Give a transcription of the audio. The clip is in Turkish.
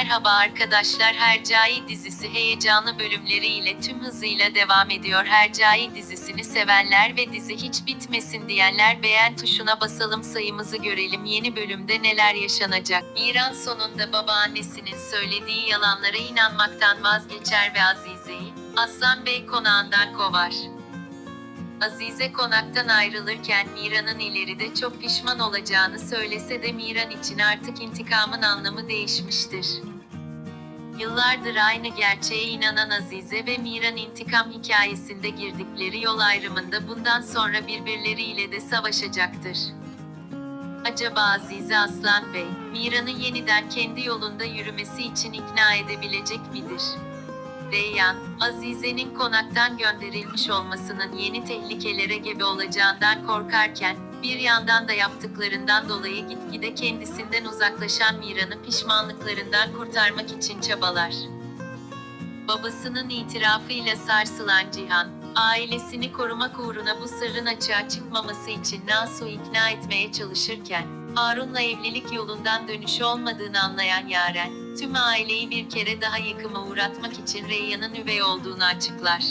Merhaba arkadaşlar Hercai dizisi heyecanlı bölümleriyle tüm hızıyla devam ediyor. Hercai dizisini sevenler ve dizi hiç bitmesin diyenler beğen tuşuna basalım sayımızı görelim yeni bölümde neler yaşanacak. İran sonunda babaannesinin söylediği yalanlara inanmaktan vazgeçer ve Azize'yi Aslan Bey konağından kovar. Azize konaktan ayrılırken Mira'nın ileride çok pişman olacağını söylese de Miran için artık intikamın anlamı değişmiştir. Yıllardır aynı gerçeğe inanan Azize ve Miran intikam hikayesinde girdikleri yol ayrımında bundan sonra birbirleriyle de savaşacaktır. Acaba Azize Aslan Bey, Miran'ı yeniden kendi yolunda yürümesi için ikna edebilecek midir? Reyyan, Azize'nin konaktan gönderilmiş olmasının yeni tehlikelere gebe olacağından korkarken, bir yandan da yaptıklarından dolayı gitgide kendisinden uzaklaşan Miran'ı pişmanlıklarından kurtarmak için çabalar. Babasının itirafıyla sarsılan Cihan, ailesini korumak uğruna bu sırrın açığa çıkmaması için Nasu'yu ikna etmeye çalışırken, Harun'la evlilik yolundan dönüşü olmadığını anlayan Yaren, tüm aileyi bir kere daha yıkıma uğratmak için Reyyan'ın üvey olduğunu açıklar.